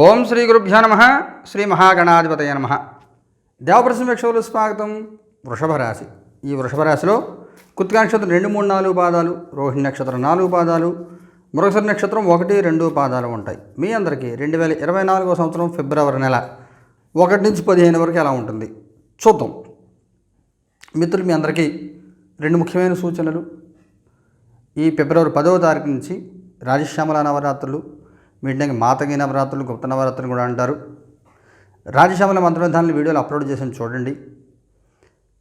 ఓం శ్రీ గురుభ్యో నమ శ్రీ మహాగణాధిపతయ నమ. దేవప్రసమేక్షలు స్వాగతం వృషభ రాశి ఈ వృషభ రాశిలో కుత్తిక నక్షత్రం రెండు మూడు నాలుగు పాదాలు రోహిణి నక్షత్రం నాలుగు పాదాలు మృగసర నక్షత్రం ఒకటి రెండు పాదాలు ఉంటాయి. మీ అందరికీ రెండు వేల ఇరవై నాలుగో సంవత్సరం ఫిబ్రవరి నెల ఒకటి నుంచి పదిహేను వరకు ఎలా ఉంటుంది? చూద్దాం. మిత్రులు మీ అందరికీ రెండు ముఖ్యమైన సూచనలు. ఈ ఫిబ్రవరి పదవ తారీఖు నుంచి రాజశ్యామల నవరాత్రులు వీటిని మాతగి నవరాత్రులు గుప్త నవరాత్రులు కూడా అంటారు. రాజశ్యామల మంత్రవిధానాలు వీడియోలు అప్లోడ్ చేసి చూడండి.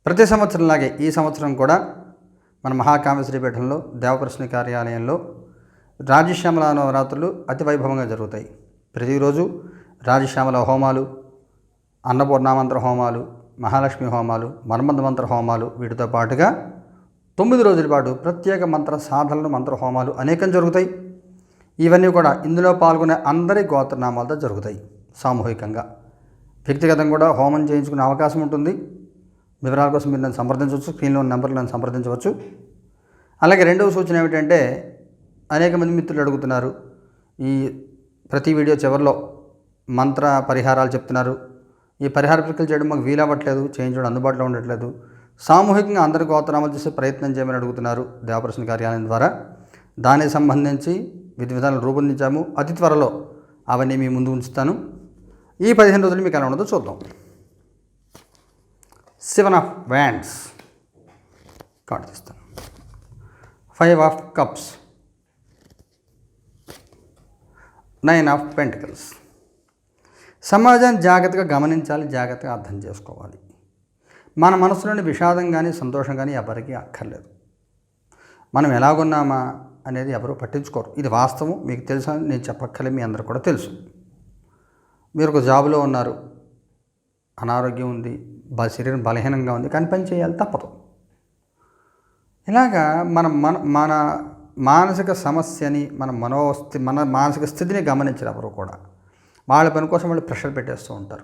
ప్రతి సంవత్సరంలాగే ఈ సంవత్సరం కూడా మన మహాకామేశ్వరిపేటంలో దేవప్రశ్ని కార్యాలయంలో రాజశ్యామల నవరాత్రులు అతి వైభవంగా జరుగుతాయి. ప్రతిరోజు రాజశ్యామల హోమాలు అన్నపూర్ణామంత్ర హోమాలు మహాలక్ష్మి హోమాలు మన్మంద మంత్ర హోమాలు వీటితో పాటుగా తొమ్మిది రోజుల పాటు ప్రత్యేక మంత్ర సాధనలు మంత్ర హోమాలు అనేకం జరుగుతాయి. ఇవన్నీ కూడా ఇందులో పాల్గొనే అందరి గోత్రనామాలతో జరుగుతాయి సామూహికంగా. వ్యక్తిగతంగా కూడా హోమం చేయించుకునే అవకాశం ఉంటుంది. వివరాల కోసం మీరు నన్ను సంప్రదించవచ్చు స్క్రీన్లో ఉన్న నెంబర్లు నన్ను సంప్రదించవచ్చు. అలాగే రెండవ సూచన ఏమిటంటే అనేక మంది మిత్రులు అడుగుతున్నారు ఈ ప్రతి వీడియో చివరిలో మంత్ర పరిహారాలు చెప్తున్నారు. ఈ పరిహార ప్రక్రియలు చేయడం మాకు వీలవ్వట్లేదు చేయించడం అందుబాటులో ఉండట్లేదు. సామూహికంగా అందరి గోత్రనామాలు చేసే ప్రయత్నం చేయమని అడుగుతున్నారు దేవప్రసన్న కార్యాలయం ద్వారా. దానికి సంబంధించి విధి విధానాలు రూపొందించాము. అతి త్వరలో అవన్నీ మీ ముందు ఉంచుతాను. ఈ పదిహేను రోజులు మీకు ఎలా ఉండదో చూద్దాం. సెవెన్ ఆఫ్ వ్యాండ్స్ కార్డు తీస్తాను. Five of cups nine of pentacles సమాజాన్ని జాగ్రత్తగా గమనించాలి జాగ్రత్తగా అర్థం చేసుకోవాలి. మన మనసులోని విషాదం కానీ సంతోషం కానీ ఎవరికీ అక్కర్లేదు. మనం ఎలాగున్నామా? అనేది ఎవరూ పట్టించుకోరు. ఇది వాస్తవం. మీకు తెలుసా? నేను చెప్పక్కలే మీ అందరూ కూడా తెలుసు. మీరు ఒక జాబులో ఉన్నారు. అనారోగ్యం ఉంది. బ శరీరం బలహీనంగా ఉంది. కానీ పని చేయాలి తప్పదు. ఇలాగా మన మన మన మానసిక సమస్యని మన మనోస్థి మన మానసిక స్థితిని గమనించరు ఎవరు కూడా. వాళ్ళ పని కోసం వాళ్ళు ప్రెషర్ పెట్టేస్తూ ఉంటారు.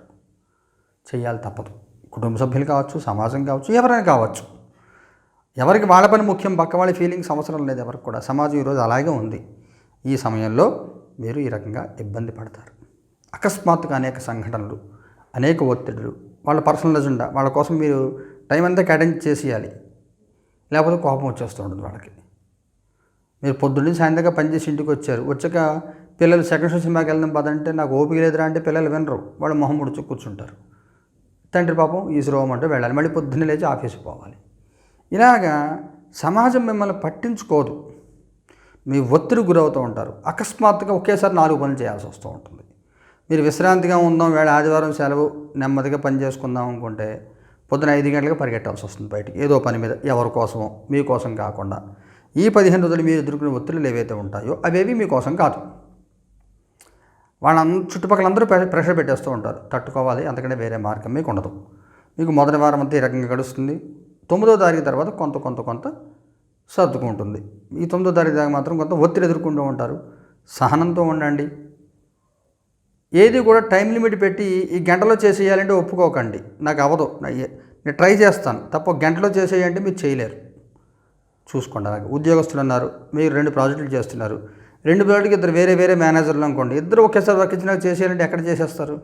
చేయాలి తప్పదు. కుటుంబ సభ్యులు కావచ్చు సమాజం కావచ్చు ఎవరైనా కావచ్చు. ఎవరికి వాళ్ళ పని ముఖ్యం పక్క వాళ్ళ ఫీలింగ్స్ అవసరం లేదు ఎవరికి కూడా. సమాజం ఈరోజు అలాగే ఉంది. ఈ సమయంలో మీరు ఈ రకంగా ఇబ్బంది పడతారు. అకస్మాత్తుగా అనేక సంఘటనలు అనేక ఒత్తిడులు వాళ్ళ పర్సనల్ ఎజెండా వాళ్ళ కోసం మీరు టైం అంతా కేటాయించి చేసేయాలి. లేకపోతే కోపం వచ్చేస్తూ ఉంటుంది వాళ్ళకి. మీరు పొద్దున్నే సాయంత్రంగా పనిచేసి ఇంటికి వచ్చారు. వచ్చాక పిల్లలు సెకండ్ షో సినిమాకి వెళ్దాం పదంటే నాకు ఓపిక లేదురా అంటే పిల్లలు వినరు. వాళ్ళు మొహం ముడుచు కూర్చుంటారు. తండ్రి పాపం ఈశ్వరం అంటే వెళ్ళాలి. మళ్ళీ పొద్దున్నే లేచి ఆఫీస్కి పోవాలి. ఇలాగా సమాజం మిమ్మల్ని పట్టించుకోదు. మీ ఒత్తిడి గురవుతూ ఉంటారు. అకస్మాత్తుగా ఒకేసారి నాలుగు పనులు చేయాల్సి వస్తూ ఉంటుంది. మీరు విశ్రాంతిగా ఉందాం వేళ ఆదివారం సెలవు నెమ్మదిగా పని చేసుకుందాం అనుకుంటే పొద్దున ఐదు గంటలకు పరిగెట్టాల్సి వస్తుంది బయటికి. ఏదో పని మీద ఎవరి కోసమో మీకోసం కాకుండా. ఈ పదిహేను రోజులు మీరు ఎదుర్కొనే ఒత్తిడులు ఏవైతే ఉంటాయో అవేవి మీకోసం కాదు. వాళ్ళ చుట్టుపక్కల అందరూ ప్రెషర్ పెట్టేస్తూ ఉంటారు. తట్టుకోవాలి అంతకంటే వేరే మార్గం మీకు ఉండదు. మీకు మొదటి వారం అంతా ఈ రకంగా గడుస్తుంది. తొమ్మిదో తారీఖు తర్వాత కొంత కొంత కొంత సర్దుకుంటుంది. ఈ తొమ్మిదో తారీఖు దాకా మాత్రం కొంత ఒత్తిడి ఎదుర్కొంటూ ఉంటారు. సహనంతో ఉండండి. ఏది కూడా టైం లిమిట్ పెట్టి ఈ గంటలో చేసేయాలంటే ఒప్పుకోకండి. నాకు అవ్వదు. నేను ట్రై చేస్తాను. తప్ప గంటలో చేసేయంటే మీరు చేయలేరు. చూసుకోండి అలాగే. ఉద్యోగస్తులు ఉన్నారు. మీరు రెండు ప్రాజెక్టులు చేస్తున్నారు. రెండు ప్రాజెక్టుకి ఇద్దరు వేరే వేరే మేనేజర్లు అనుకోండి. ఇద్దరు ఒకేసారి వర్క్ ఇచ్చినాక చేసేయాలంటే ఎక్కడ చేసేస్తారు?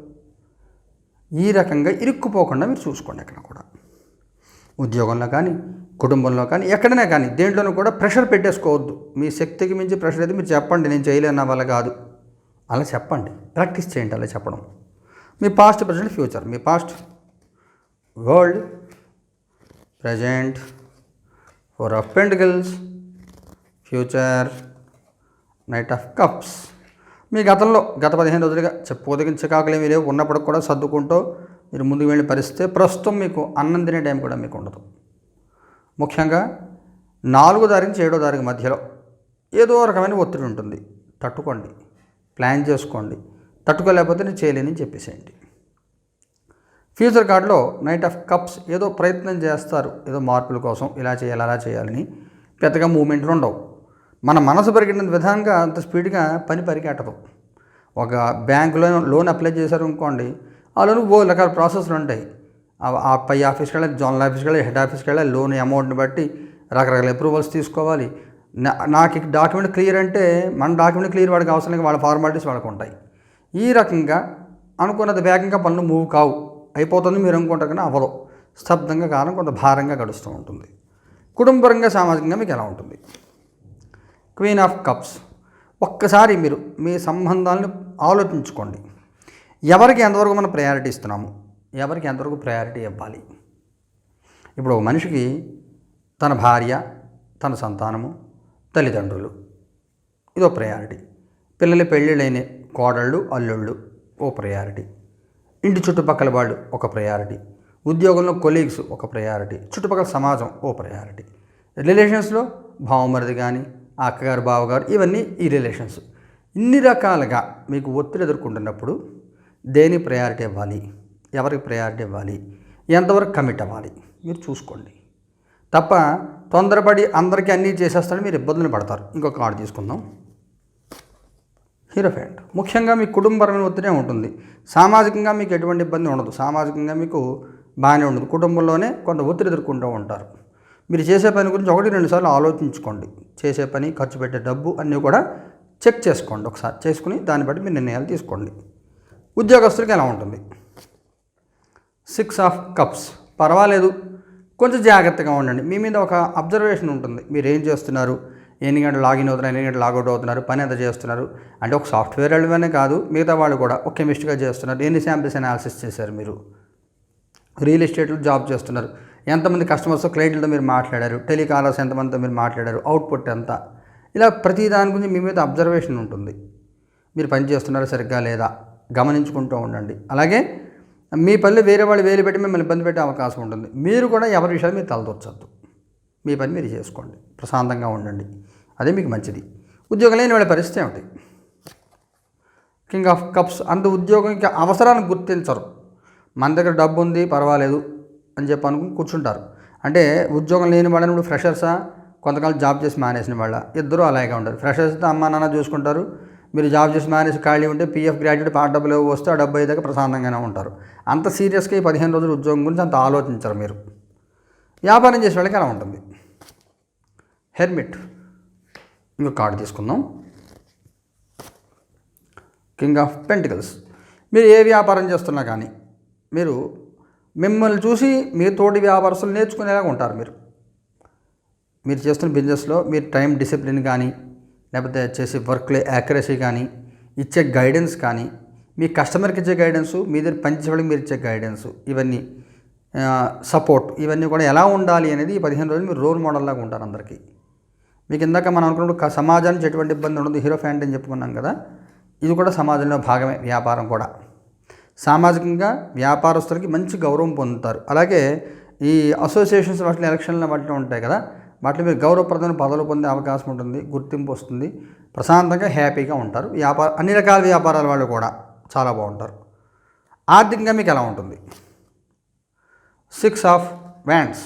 ఈ రకంగా ఇరుక్కుపోకుండా మీరు చూసుకోండి ఎక్కడ కూడా. ఉద్యోగంలో కానీ కుటుంబంలో కానీ ఎక్కడైనా కానీ దేంట్లోనూ కూడా ప్రెషర్ పెట్టేసుకోవద్దు. మీ శక్తికి మించి ప్రెషర్ అయితే మీరు చెప్పండి నేను చేయలేను వాళ్ళ వల్ల కాదు. అలా చెప్పండి. ప్రాక్టీస్ చేయండి అలా చెప్పడం. మీ past present future. Me past world present four of pentacles future knight of cups. మీ గతంలో గత పదిహేను రోజులుగా చెప్పుకోదగిన చికాకులు ఏమీ లేవు. ఉన్నప్పుడు కూడా సర్దుకుంటూ మీరు ముందుకు వెళ్ళి పరిస్థితి ప్రస్తుతం మీకు అన్నం తినే టైం కూడా మీకు ఉండదు. ముఖ్యంగా నాలుగో తారీఖు నుంచి ఏడో తారీఖు మధ్యలో ఏదో రకమైన ఒత్తిడి ఉంటుంది. తట్టుకోండి ప్లాన్ చేసుకోండి తట్టుకోలేకపోతే నేను చేయలేని చెప్పేసేయండి. ఫ్యూచర్ కార్డులో నైట్ ఆఫ్ కప్స్ ఏదో ప్రయత్నం చేస్తారు. ఏదో మార్పుల కోసం ఇలా చేయాలి అలా చేయాలని పెద్దగా మూమెంట్లు ఉండవు. మన మనసు పరిగెట్టిన విధంగా అంత స్పీడ్గా పని పరిగెట్టదు. ఒక బ్యాంకులో లోన్ అప్లై చేశారు అనుకోండి ఆ ఓ రకాల ప్రాసెస్లు ఉంటాయి ఆ- ఆ పై ఆఫీస్కి వెళ్ళాలి జోనల్ ఆఫీస్కి వెళ్ళాలి హెడ్ ఆఫీస్కి వెళ్ళాలి లోన్ అమౌంట్ని బట్టి రకరకాల అప్రూవల్స్ తీసుకోవాలి నా- నాకు డాక్యుమెంట్ క్లియర్ అంటే మన డాక్యుమెంట్ క్లియర్ వాడికి అవసరం వాళ్ళ ఫార్మాలిటీస్ వాళ్ళకు ఉంటాయి ఈ రకంగా అనుకున్నది వేగంగా పనులు మూవ్ కావు అయిపోతుంది మీరు అనుకుంటారు కానీ అవ్వదు స్తబ్దంగా కాలం కొంత భారంగా గడుస్తూ ఉంటుంది కుటుంబపరంగా సామాజికంగా మీకు ఎలా ఉంటుంది క్వీన్ ఆఫ్ కప్స్ ఒక్కసారి మీరు మీ సంబంధాలను ఆలోచించుకోండి। ఎవరికి ఎంతవరకు మనం ప్రయారిటీ ఇస్తున్నాము? ఎవరికి ఎంతవరకు ప్రయారిటీ ఇవ్వాలి? ఇప్పుడు ఒక మనిషికి తన భార్య తన సంతానము తల్లిదండ్రులు ఇదో ప్రయారిటీ పిల్లలు పెళ్ళిళ్ళైన కోడళ్ళు అల్లుళ్ళు ఓ ప్రయారిటీ ఇంటి చుట్టుపక్కల వాళ్ళు ఒక ప్రయారిటీ ఉద్యోగంలో కొలీగ్స్ ఒక ప్రయారిటీ చుట్టుపక్కల సమాజం ఓ ప్రయారిటీ రిలేషన్స్లో భావమరిది కానీ అక్కగారు బావగారు ఇవన్నీ ఈ రిలేషన్స్. ఇన్ని రకాలుగా మీకు ఒత్తిడి ఎదుర్కొంటున్నప్పుడు దేని ప్రయారిటీ ఇవ్వాలి? ఎవరికి ప్రయారిటీ ఇవ్వాలి? ఎంతవరకు కమిట్ అవ్వాలి? మీరు చూసుకోండి. తప్ప తొందరపడి అందరికీ అన్నీ చేసేస్తారని మీరు ఇబ్బందులు పడతారు. ఇంకొక కార్డు తీసుకుందాం. హీరో ఫ్యాండ్ ముఖ్యంగా మీ కుటుంబపరమైన ఒత్తిడే ఉంటుంది. సామాజికంగా మీకు ఎటువంటి ఇబ్బంది ఉండదు. సామాజికంగా మీకు బాగానే ఉండదు. కుటుంబంలోనే కొంత ఒత్తిడి ఎదుర్కొంటూ ఉంటారు. మీరు చేసే పని గురించి ఒకటి రెండు సార్లు ఆలోచించుకోండి. చేసే పని ఖర్చు పెట్టే డబ్బు అన్నీ కూడా చెక్ చేసుకోండి. ఒకసారి చేసుకుని దాన్ని బట్టి మీరు నిర్ణయాలు తీసుకోండి. ఉద్యోగస్తులకి ఎలా ఉంటుంది? సిక్స్ ఆఫ్ కప్స్ పర్వాలేదు. కొంచెం జాగ్రత్తగా ఉండండి. మీ మీద ఒక అబ్జర్వేషన్ ఉంటుంది. మీరు ఏం చేస్తున్నారు? ఎన్ని గంటలు లాగిన్ అవుతున్నారు? ఎన్ని గంటలు లాగౌట్ అవుతున్నారు? పని ఎంత చేస్తున్నారు? అంటే ఒక సాఫ్ట్వేర్ వెళ్ళమనే కాదు మిగతా వాళ్ళు కూడా ఒక కెమిస్ట్గా చేస్తున్నారు. ఎన్ని శాంపిల్స్ అనాలిసిస్ చేశారు మీరు? రియల్ ఎస్టేట్లో జాబ్ చేస్తున్నారు. ఎంతమంది కస్టమర్స్ క్లయింట్లతో మీరు మాట్లాడారు? టెలికాలర్స్ ఎంతమందితో మీరు మాట్లాడారు? అవుట్పుట్ ఎంత? ఇలా ప్రతి దాని గురించి మీ మీద అబ్జర్వేషన్ ఉంటుంది. మీరు పని చేస్తున్నారా? సరిగ్గా లేదా? గమనించుకుంటూ ఉండండి. అలాగే మీ పనులు వేరే వాళ్ళు వేలు పెట్టి మిమ్మల్ని ఇబ్బంది పెట్టే అవకాశం ఉంటుంది. మీరు కూడా ఎవరి విషయాలు మీరు తలదొచ్చద్దు. మీ పని మీరు చేసుకోండి. ప్రశాంతంగా ఉండండి. అదే మీకు మంచిది. ఉద్యోగం లేని వాళ్ళ పరిస్థితి ఏమిటి? కింగ్ ఆఫ్ కప్స్ అంత ఉద్యోగం ఇంకా అవసరాన్ని గుర్తించరు. మన దగ్గర డబ్బు ఉంది పర్వాలేదు అని చెప్పి అనుకుని కూర్చుంటారు. అంటే ఉద్యోగం లేని వాళ్ళని ఇప్పుడు ఫ్రెషర్సా? కొంతకాలం జాబ్ చేసి మానేసిన వాళ్ళ? ఇద్దరు అలాగే ఉంటారు ఫ్రెషర్స్తో అమ్మ నాన్న చూసుకుంటారు. మీరు జాబ్ చేసి మానేసి ఖాళీ ఉంటే పీఎఫ్ గ్రాడ్యుయేట్ పాట డబ్బులు వస్తే ఆ డబ్బు అయ్యేదాకా ప్రశాంతంగానే ఉంటారు. అంత సీరియస్గా ఈ పదిహేను రోజులు ఉద్యోగం గురించి అంత ఆలోచించరు మీరు. వ్యాపారం చేసే వాళ్ళకి ఎలా ఉంటుంది. హెర్మిట్. ఇంకొక కార్డు తీసుకుందాం. King of pentacles. మీరు ఏ వ్యాపారం చేస్తున్నా కానీ మీరు మిమ్మల్ని చూసి మీ తోటి వ్యాపారస్తులు నేర్చుకునేలాగా ఉంటారు మీరు. మీరు చేస్తున్న బిజినెస్లో మీరు టైం డిసిప్లిన్ కానీ లేకపోతే చేసే వర్క్లో యాక్యురసీ కానీ ఇచ్చే గైడెన్స్ కానీ మీ కస్టమర్కి ఇచ్చే గైడెన్స్ మీ దగ్గర పనిచేసేవాళ్ళకి మీరు ఇచ్చే గైడెన్స్ ఇవన్నీ సపోర్ట్ ఇవన్నీ కూడా ఎలా ఉండాలి అనేది ఈ పదిహేను రోజులు మీరు రోల్ మోడల్ లాగా ఉంటారు అందరికీ. మీకు ఇందాక మనం అనుకున్నప్పుడు సమాజానికి ఎటువంటి ఇబ్బంది ఉండదు. హీరో ఫ్యాంట్ అని చెప్పుకున్నాం కదా ఇది కూడా సమాజంలో భాగమే వ్యాపారం కూడా. సామాజికంగా వ్యాపారస్తులకి మంచి గౌరవం పొందుతారు. అలాగే ఈ అసోసియేషన్స్ వాటిలో ఎలక్షన్ల వాటిలో ఉంటాయి కదా వాటిలో మీరు గౌరవప్రదమైన పదవులు పొందే అవకాశం ఉంటుంది గుర్తింపు వస్తుంది ప్రశాంతంగా హ్యాపీగా ఉంటారు. వ్యాపార అన్ని రకాల వ్యాపారాల వాళ్ళు కూడా చాలా బాగుంటారు. ఆర్థికంగా మీకు ఎలా ఉంటుంది? సిక్స్ ఆఫ్ వ్యాండ్స్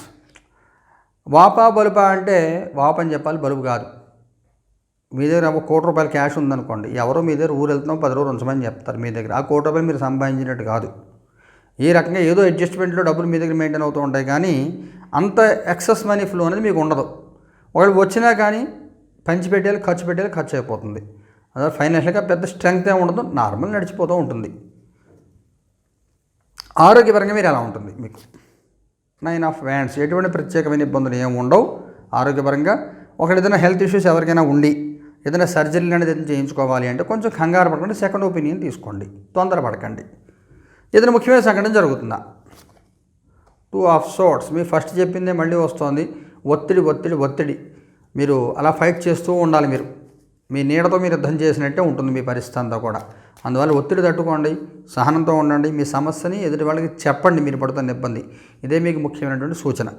వాపా బలుపా అంటే వాప అని చెప్పాలి బలుపు కాదు. మీ దగ్గర ఒక కోటి రూపాయల క్యాష్ ఉందనుకోండి ఎవరో మీ దగ్గర ఊరు వెళ్తున్నాం పది రోజులు ఉంచమని చెప్తారు మీ దగ్గర. ఆ కోటి రూపాయలు మీరు సంపాదించినట్టు కాదు. ఈ రకంగా ఏదో అడ్జస్ట్మెంట్లో డబ్బులు మీ దగ్గర మెయింటైన్ అవుతూ ఉంటాయి కానీ అంత ఎక్సెస్ మనీ ఫ్లో అనేది మీకు ఉండదు. ఒకవేళ వచ్చినా కానీ పంచి పెట్టేయాలి ఖర్చు పెట్టేయాలి ఖర్చు అయిపోతుంది. అదే ఫైనాన్షియల్గా పెద్ద స్ట్రెంగ్త్ ఏమి ఉండదు నార్మల్ నడిచిపోతూ ఉంటుంది. ఆరోగ్యపరంగా మీరు ఎలా ఉంటుంది మీకు? నైన్ ఆఫ్ వ్యాండ్స్ ఎటువంటి ప్రత్యేకమైన ఇబ్బందులు ఏమి ఉండవు. ఆరోగ్యపరంగా ఒకటి ఏదైనా హెల్త్ ఇష్యూస్ ఎవరికైనా ఉండి ఏదైనా సర్జరీలు అనేది ఏదైనా చేయించుకోవాలి అంటే కొంచెం కంగారు పడకండి సెకండ్ ఒపీనియన్ తీసుకోండి తొందరపడకండి. ఏదైనా ముఖ్యమైన సంఘటన జరుగుతుందా? టూ ఆఫ్ సోర్ట్స్ మీరు ఫస్ట్ చెప్పిందే మళ్ళీ వస్తుంది. ఒత్తిడి ఒత్తిడి ఒత్తిడి. మీరు అలా ఫైట్ చేస్తూ ఉండాలి మీరు. మీ నీడతో మీరు యుద్ధం చేసినట్టే ఉంటుంది మీ పరిస్థితి అంతా కూడా. అందువల్ల ఒత్తిడి తట్టుకోండి సహనంతో ఉండండి. మీ సమస్యని ఎదుటి వాళ్ళకి చెప్పండి మీరు పడుతున్న ఇబ్బంది. ఇదే మీకు ముఖ్యమైనటువంటి సూచన.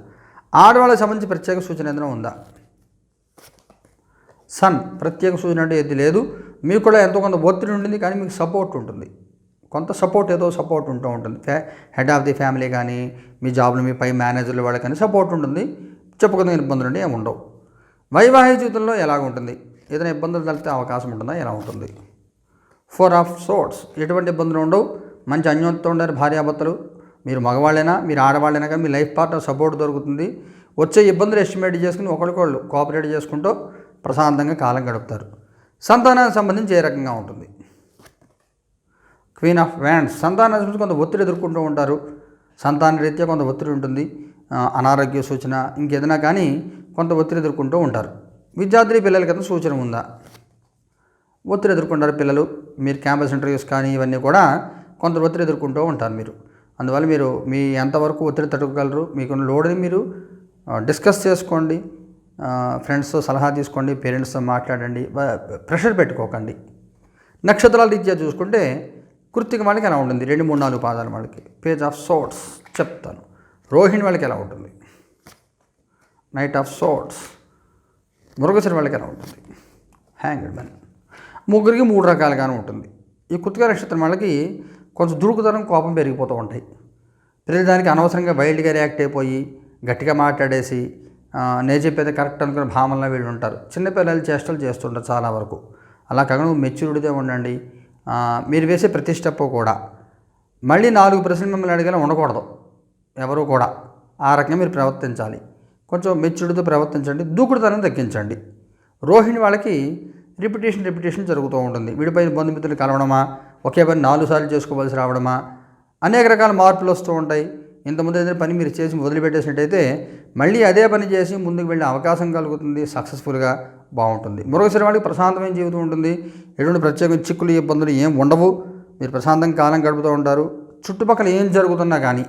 ఆడవాళ్ళకి సంబంధించి ప్రత్యేక సూచన ఏదైనా ఉందా? సన్ ప్రత్యేక సూచన అంటే ఏది లేదు. మీకు కూడా ఎంతో కొంత ఒత్తిడి ఉంటుంది కానీ మీకు సపోర్ట్ ఉంటుంది. కొంత సపోర్ట్ ఏదో సపోర్ట్ ఉంటూ ఉంటుంది. ఫ్యా హెడ్ ఆఫ్ ది ఫ్యామిలీ కానీ మీ జాబ్లో మీ పై మేనేజర్లు వాళ్ళకి కానీ సపోర్ట్ ఉంటుంది. చెప్పుకోదగిన ఇబ్బందులు అంటే ఏమి ఉండవు. వైవాహిక జీవితంలో ఎలాగ ఉంటుంది? ఏదైనా ఇబ్బందులు తలితే అవకాశం ఉంటుందా? ఎలా ఉంటుంది? ఫోర్ ఆఫ్ సోర్ట్స్ ఎటువంటి ఇబ్బందులు ఉండవు. మంచి అన్యోన్యత ఉండారు భార్యాభర్తలు. మీరు మగవాళ్ళైనా మీరు ఆడవాళ్ళైనా కానీ మీ లైఫ్ పార్ట్నర్ సపోర్ట్ దొరుకుతుంది. వచ్చే ఇబ్బందులు ఎస్టిమేట్ చేసుకుని ఒకరికొకళ్ళు కోఆపరేట్ చేసుకుంటూ ప్రశాంతంగా కాలం గడుపుతారు. సంతానానికి సంబంధించి ఏ రకంగా ఉంటుంది? క్వీన్ ఆఫ్ వ్యాండ్స్ సంతాన కొంత ఒత్తిడి ఎదుర్కొంటూ ఉంటారు. సంతాన రీత్యా కొంత ఒత్తిడి ఉంటుంది. అనారోగ్య సూచన ఇంకేదైనా కానీ కొంత ఒత్తిడి ఎదుర్కొంటూ ఉంటారు. విద్యార్థి పిల్లలకి అయితే సూచన ఉందా? ఒత్తిడి ఎదుర్కొంటారు పిల్లలు. మీరు క్యాంపస్ ఇంటర్వ్యూస్ కానీ ఇవన్నీ కూడా కొంత ఒత్తిడి ఎదుర్కొంటూ ఉంటారు మీరు. అందువల్ల మీరు మీ ఎంతవరకు ఒత్తిడి తట్టుకోగలరు. మీకున్న లోడ్ని మీరు డిస్కస్ చేసుకోండి. ఫ్రెండ్స్తో సలహా తీసుకోండి. పేరెంట్స్తో మాట్లాడండి. ప్రెషర్ పెట్టుకోకండి. నక్షత్రాల రీత్యా చూసుకుంటే కృత్తిక వాళ్ళకి ఎలా ఉంటుంది? రెండు మూడు నాలుగు పాదాల వాళ్ళకి. పేజ్ ఆఫ్ సోట్స్ చెప్తాను. రోహిణి వాళ్ళకి ఎలా ఉంటుంది? నైట్ ఆఫ్ సోట్స్ మృగశిర వాళ్ళకి ఎలా ఉంటుంది? హ్యాంగ్డ్ మ్యాన్ ముగ్గురికి మూడు రకాలుగానే ఉంటుంది. ఈ కృతిక నక్షత్రం వాళ్ళకి కొంచెం దురుకుతనం కోపం పెరిగిపోతూ ఉంటాయి. ప్రతిదానికి అనవసరంగా వైల్డ్గా రియాక్ట్ అయిపోయి గట్టిగా మాట్లాడేసి నేను చెప్పేది కరెక్ట్ అనుకున్న భావనలో వీళ్ళు ఉంటారు. చిన్నపిల్లలు చేష్టలు చేస్తుంటారు చాలా వరకు. అలా కాకుండా మెచ్యూరిటీతో ఉండండి. మీరు వేసే ప్రతి స్టెప్ కూడా. మళ్ళీ నాలుగు ప్రశ్నలు మిమ్మల్ని అడిగేలా ఉండకూడదు. ఎవరు కూడా. ఆ రకంగా మీరు ప్రవర్తించాలి. కొంచెం మెచ్యూర్డ్తో ప్రవర్తించండి. దూకుడుతనం తగ్గించండి. రోహిణి వాళ్ళకి రిపిటేషన్ రిపిటేషన్ జరుగుతూ ఉంటుంది. వీడిపై బంధుమిత్రులు కలవడమా? ఒకే పని నాలుగు సార్లు చేసుకోవాల్సి రావడమా? అనేక రకాల మార్పులు వస్తూ ఉంటాయి. ఇంతకుముందు ఏదైనా పని మీరు చేసి వదిలిపెట్టేసినట్టయితే మళ్ళీ అదే పని చేసి ముందుకు వెళ్ళే అవకాశం కలుగుతుంది సక్సెస్ఫుల్గా బాగుంటుంది. మరొకసారి వాళ్ళకి ప్రశాంతమైన జీవితం ఉంటుంది. ఎటువంటి ప్రత్యేక చిక్కులు ఇబ్బందులు ఏం ఉండవు. మీరు ప్రశాంతంగా కాలం గడుపుతూ ఉంటారు. చుట్టుపక్కల ఏం జరుగుతున్నా కానీ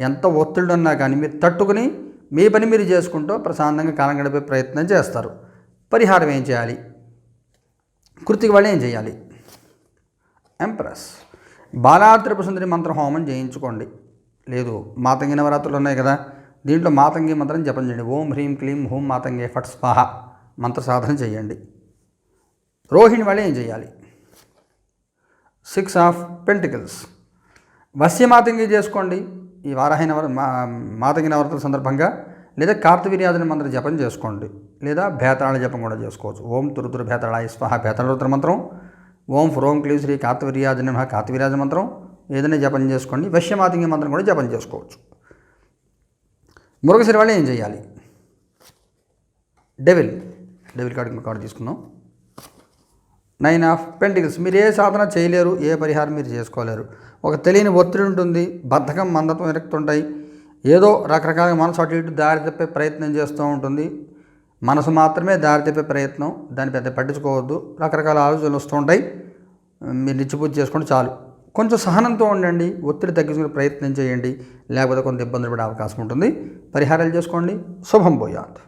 ఎంత ఒత్తిడి ఉన్నా కానీ మీరు తట్టుకుని మీ పని మీరు చేసుకుంటూ ప్రశాంతంగా కాలం గడిపే ప్రయత్నం చేస్తారు. పరిహారం ఏం చేయాలి? కృతికి వాళ్ళు ఏం చేయాలి? ఎంప్రెస్ బాలాత్రిపు సుందరి మంత్ర హోమం చేయించుకోండి. లేదు. మాతంగి నవరాత్రులు ఉన్నాయి కదా. దీంట్లో మాతంగి మంత్రం జపం చేయండి. ఓం హ్రీం క్లీం హూం మాతంగే ఫట్ స్వాహ. మంత్ర సాధన చేయండి. రోహిణి వాళ్ళు ఏం చేయాలి? Six of pentacles. వస్యమాతంగి చేసుకోండి. ఈ వారాహి నవర మాతంగి నవరాత్రుల సందర్భంగా లేదా కార్తవీర్యాదని మంత్రం జపం చేసుకోండి. లేదా భేతాళ జపం కూడా చేసుకోవచ్చు. ఓం తురుతురు భేతాళ స్వాహ భేతాళ రుద్ర మంత్రం. ఓం ఫ్రోం క్లీం శ్రీ కార్తవీర్యాజన నమః కార్తవీర్యాజ మంత్రం. ఏదైనా జపం చేసుకోండి. వశ్యమాతంగి మంత్రం కూడా జపం చేసుకోవచ్చు. మురుగశిరి వాళ్ళు ఏం చేయాలి? డెవిల్ డెవిల్ కార్డు ఇంకో కార్డు తీసుకున్నాం నైన్ ఆఫ్ పెంటికల్స్ మీరు ఏ సాధన చేయలేరు ఏ పరిహారం మీరు చేసుకోలేరు. ఒక తెలియని ఒత్తిడి ఉంటుంది బద్ధకం మందత్వం విరక్తి ఏదో రకరకాల మనసు అటు ఇటు దారి తప్పే ప్రయత్నం చేస్తూ ఉంటుంది. మనసు మాత్రమే దారి తప్పే ప్రయత్నం. దాన్ని పెద్ద పట్టించుకోవద్దు. రకరకాల ఆలోచనలు వస్తూ ఉంటాయి. మీరు నిచ్చిపూజ చేసుకోండి చాలు. కొంచెం సహనంతో ఉండండి ఒత్తిడి తగ్గించుకునే ప్రయత్నం చేయండి లేకపోతే కొంత ఇబ్బందులు పడే అవకాశం ఉంటుంది. పరిహారాలు చేసుకోండి. శుభం పోయాత్